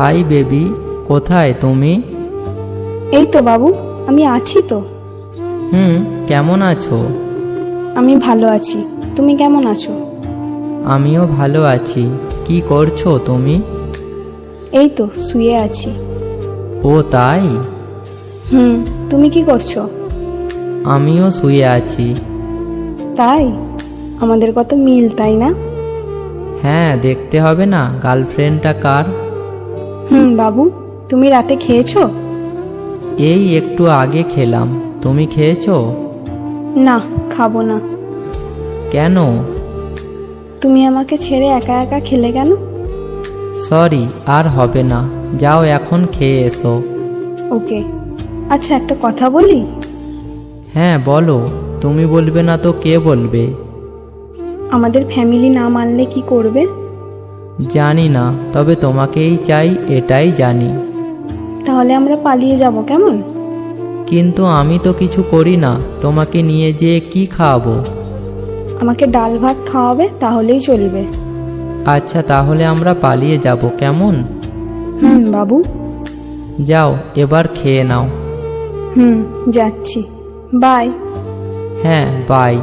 Hi baby কোথায় তুমি? এই তো বাবু আমি আছি তো। হুম কেমন আছো? আমি ভালো আছি। তুমি কেমন আছো? আমিও ভালো আছি। কি করছ তুমি? এই তো শুয়ে আছি। ও তাই? হুম তুমি কি করছ? আমিও শুয়ে আছি। তাই? আমাদের কত মিল তাই না? হ্যাঁ দেখতে হবে না গার্লফ্রেন্ডটা কার? হুম বাবু তুমি রাতে খেয়েছো? এই একটু আগে খেলাম। তুমি খেয়েছো? না খাব না। কেন? তুমি আমাকে ছেড়ে একা একা খেলে কেন? সরি আর হবে না। যাও এখন খেয়ে এসো। ওকে। আচ্ছা একটা কথা বলি? হ্যাঁ বলো। তুমি বলবে না তো কে বলবে? আমাদের ফ্যামিলি না মানলে কি করবে? জানি না তবে তোমাকেই চাই এটাই জানি। তাহলে আমরা পালিয়ে যাব কেমন? কিন্তু আমি তো কিছু করি না তোমাকে নিয়ে যেয়ে কি খাওয়াবো আমাকে ডাল ভাত খাওয়াবে তাহলেই চলবে। আচ্ছা তাহলে আমরা পালিয়ে যাব কেমন? হুম বাবু। যাও এবার খেয়ে নাও। হুম যাচ্ছি। বাই। হ্যাঁ বাই।